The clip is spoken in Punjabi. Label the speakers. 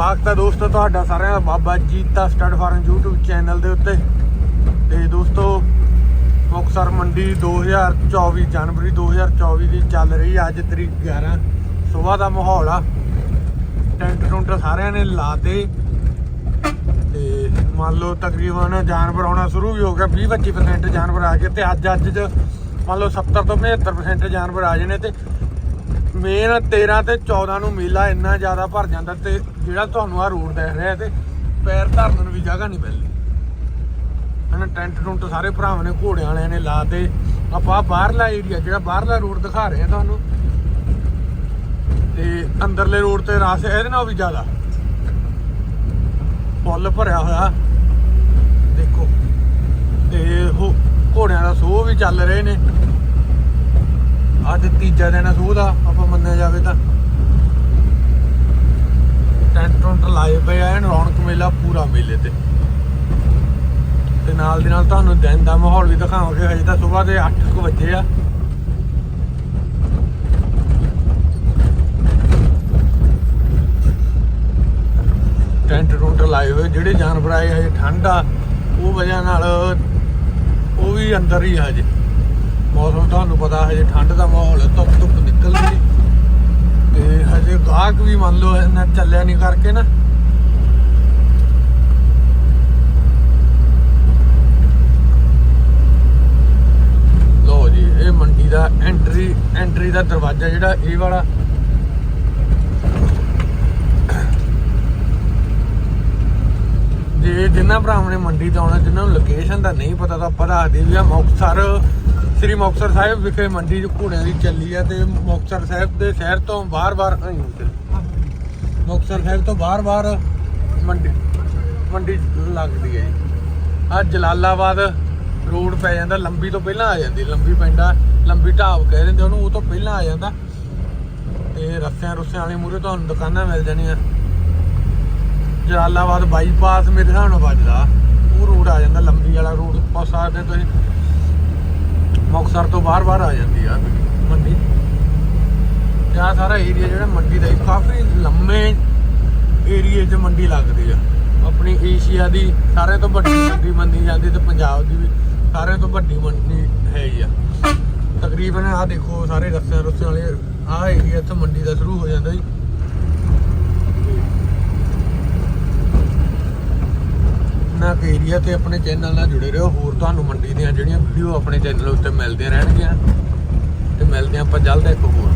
Speaker 1: ਸਵਾਗਤ ਹੈ ਦੋਸਤੋ ਤੁਹਾਡਾ ਸਾਰਿਆਂ ਦਾ Baba Jeeta stud farm YouTube channel ਦੇ ਉੱਤੇ। ਤੇ ਦੋਸਤੋ, ਮੁਕਤਸਰ ਮੰਡੀ 2024 ਜਨਵਰੀ 2024 ਦੀ ਚੱਲ ਰਹੀ ਅੱਜ ਤਰੀਕ 11 ਸਵੇਰ ਦਾ ਮਾਹੌਲ ਆ। ਟੈਂਟ ਟੁੰਟ ਸਾਰਿਆਂ ਨੇ ਲਾਤੇ ਤੇ। ਮੰਨ ਲਓ ਤਕਰੀਬਨ ਜਾਨਵਰ ਆਉਣਾ ਸ਼ੁਰੂ ਵੀ ਹੋ ਗਿਆ 20 25% ਜਾਨਵਰ ਆ ਗਏ ਤੇ ਅੱਜ ਅੱਜ ਮੰਨ ਲਓ 70 ਤੋਂ 75% ਜਾਨਵਰ ਆ ਜਾਣੇ ਤੇ ਮੇਨ 13 ਤੇ 14 ਨੂੰ ਮੇਲਾ ਇੰਨਾ ਜ਼ਿਆਦਾ ਭਰ ਜਾਂਦਾ ਤੇ ਜਿਹੜਾ ਤੁਹਾਨੂੰ ਆ ਰੋਡ ਦੇਖ ਰਿਹਾ ਤੇ ਪੈਰ ਧਰਨ ਨੂੰ ਵੀ ਜਗ੍ਹਾ ਨਹੀਂ ਮਿਲਦੀ। ਹਨਾ, ਟੈਂਟ ਟੁੰਟ ਸਾਰੇ ਭਰਾਵਾਂ ਨੇ ਘੋੜਿਆਂ ਵਾਲਿਆਂ ਨੇ ਲਾ ਤੇ ਆਪਾਂ ਬਾਹਰਲਾ ਏਰੀਆ ਜਿਹੜਾ ਬਾਹਰਲਾ ਰੋਡ ਦਿਖਾ ਰਹੇ ਆ ਤੁਹਾਨੂੰ। ਤੇ ਅੰਦਰਲੇ ਰੋਡ ਤੇ ਰਸ ਇਹਦੇ ਨਾਲ ਵੀ ਜ਼ਿਆਦਾ। ਫੁੱਲ ਭਰਿਆ ਹੋਇਆ। ਦੇਖੋ। ਤੇ ਉਹ ਘੋੜਿਆਂ ਦਾ ਸੋਹ ਵੀ ਚੱਲ ਰਹੇ ਨੇ। ਅੱਜ ਦਿਨ ਸੂਹ ਦਾ, ਆਪਾਂ ਮੰਨਿਆ ਜਾਵੇ ਤਾਂ। ਟੈਂਟ ਟੁੰਟ ਲਾਏ ਪਏ ਐਨ ਰੌਣਕ ਮੇਲਾ, ਪੂਰਾ ਮੇਲੇ ਤੇ। ਤੇ ਨਾਲ ਦੀ ਨਾਲ ਤੁਹਾਨੂੰ ਦਿਨ ਦਾ ਮਾਹੌਲ ਵੀ ਦਿਖਾਵਾਂਗੇ, ਹਜੇ ਤਾਂ ਸਵੇਰ ਦੇ 8:00 ਵਜੇ ਆ। ਟੈਂਟ ਟੁੰਟ ਲਾਏ ਹੋਏ, ਜਿਹੜੇ ਜਾਨਵਰ ਆਏ, ਹਜੇ ਠੰਡ ਆ, ਉਹ ਵਜ੍ਹਾ ਨਾਲ ਉਹ ਵੀ ਅੰਦਰ ਹੀ ਆ ਹਜੇ। ਮੌਸਮ ਤੁਹਾਨੂੰ ਪਤਾ ਹਜੇ ਠੰਡ ਦਾ ਮਾਹੌਲ ਹੈ, ਧੁੱਪ ਧੁੱਪ ਨਿਕਲ ਗਈ ਤੇ ਹਜੇ ਗਾਹਕ ਵੀ ਮੰਨ ਲਓ ਇਹਨਾਂ ਚੱਲਿਆ ਨਹੀਂ ਕਰਕੇ ਨਾ। ਲੋ ਜੀ, ਇਹ ਮੰਡੀ ਦਾ ਐਂਟਰੀ ਐਂਟਰੀ ਦਾ ਦਰਵਾਜ਼ਾ ਜਿਹੜਾ, ਇਹ ਵਾਲਾ। ਜੇ ਜਿੰਨਾ ਭਰਾਵਾਂ ਨੇ ਮੰਡੀ ਤੋਂ ਆਉਣਾ ਜਿਨ੍ਹਾਂ ਨੂੰ ਲੋਕੇਸ਼ਨ ਦਾ ਨਹੀਂ ਪਤਾ, ਤਾਂ ਪਤਾ ਦੱਸਦੇ ਵੀ ਆ ਮੁਕਤਸਰ ਸ੍ਰੀ ਮੁਕਤਸਰ ਸਾਹਿਬ ਵਿਖੇ ਮੰਡੀ ਚ ਘੋੜਿਆਂ ਦੀ ਚੱਲੀ ਹੈ ਤੇ ਮੁਕਤਸਰ ਸਾਹਿਬ ਦੇ ਸ਼ਹਿਰ ਤੋਂ ਬਾਹਰ-ਬਾਹਰ ਮੁਕਤਸਰ ਸਾਹਿਬ ਤੋਂ ਬਾਹਰ-ਬਾਹਰ ਮੰਡੀ ਮੰਡੀ ਲੱਗਦੀ ਹੈ। ਜੀ ਆ ਜਲਾਲਾਬਾਦ ਰੋਡ ਪੈ ਜਾਂਦਾ, ਲੰਬੀ ਤੋਂ ਪਹਿਲਾਂ ਆ ਜਾਂਦੀ, ਲੰਬੀ ਪੈਂਦਾ ਲੰਬੀ ਢਾਬ ਕਹਿ ਦਿੰਦੇ ਉਹਨੂੰ, ਉਹ ਤੋਂ ਪਹਿਲਾਂ ਆ ਜਾਂਦਾ। ਤੇ ਰਸਤਿਆਂ ਰੁੱਸਿਆਂ ਵਾਲੇ ਮੂਰੇ ਤੁਹਾਨੂੰ ਦੁਕਾਨਾਂ ਮਿਲ ਜਾਣੀਆਂ। ਜਲਾਲਾਬਾਦ ਬਾਈਪਾਸ ਮੇਰੇ ਹਿਸਾਬ ਨਾਲ ਵੱਜਦਾ। ਉਹ ਰੋਡ ਆ ਜਾਂਦਾ, ਲੰਬੀ ਵਾਲਾ ਰੋਡ ਪਾ ਸਕਦੇ ਤੁਸੀਂ ਮੁਕਤਸਰ ਤੋਂ ਬਾਹਰ-ਬਾਹਰ ਆ ਜਾਂਦੀ ਆ ਮੰਡੀ। ਜਾਂ ਸਾਰਾ ਏਰੀਆ ਜਿਹੜਾ ਮੰਡੀ ਦਾ ਇਹ ਕਾਫੀ ਲੰਮੇ ਏਰੀਏ 'ਚ ਮੰਡੀ ਲੱਗਦੀ ਆ। ਆਪਣੀ ਏਸ਼ੀਆ ਦੀ ਸਾਰਿਆਂ ਤੋਂ ਵੱਡੀ ਮੰਡੀ ਮੰਨੀ ਜਾਂਦੀ ਤੇ ਪੰਜਾਬ ਦੀ ਵੀ ਸਾਰਿਆਂ ਤੋਂ ਵੱਡੀ ਮੰਡੀ ਹੈ ਹੀ ਆ। ਤਕਰੀਬਨ ਆ ਦੇਖੋ, ਸਾਰੇ ਰਸਤੇ ਰਸਤੇ ਵਾਲੇ ਆ ਏਰੀਆ ਇੱਥੇ ਮੰਡੀ ਦਾ ਸ਼ੁਰੂ ਹੋ ਜਾਂਦਾ ਜੀ। ਨਾ ਏਰੀਆ ਤੇ ਆਪਣੇ ਚੈਨਲ ਨਾਲ ਜੁੜੇ ਰਹੋ। ਹੋਰ ਤੁਹਾਨੂੰ ਮੰਡੀ ਦੀਆਂ ਜਿਹੜੀਆਂ ਵੀਡੀਓ ਆਪਣੇ ਚੈਨਲ ਉੱਤੇ ਮਿਲਦੀਆਂ ਰਹਿਣਗੀਆਂ। ਤੇ ਮਿਲਦੇ ਹਾਂ ਆਪਾਂ ਜਲਦ ਇੱਕ ਹੋਰ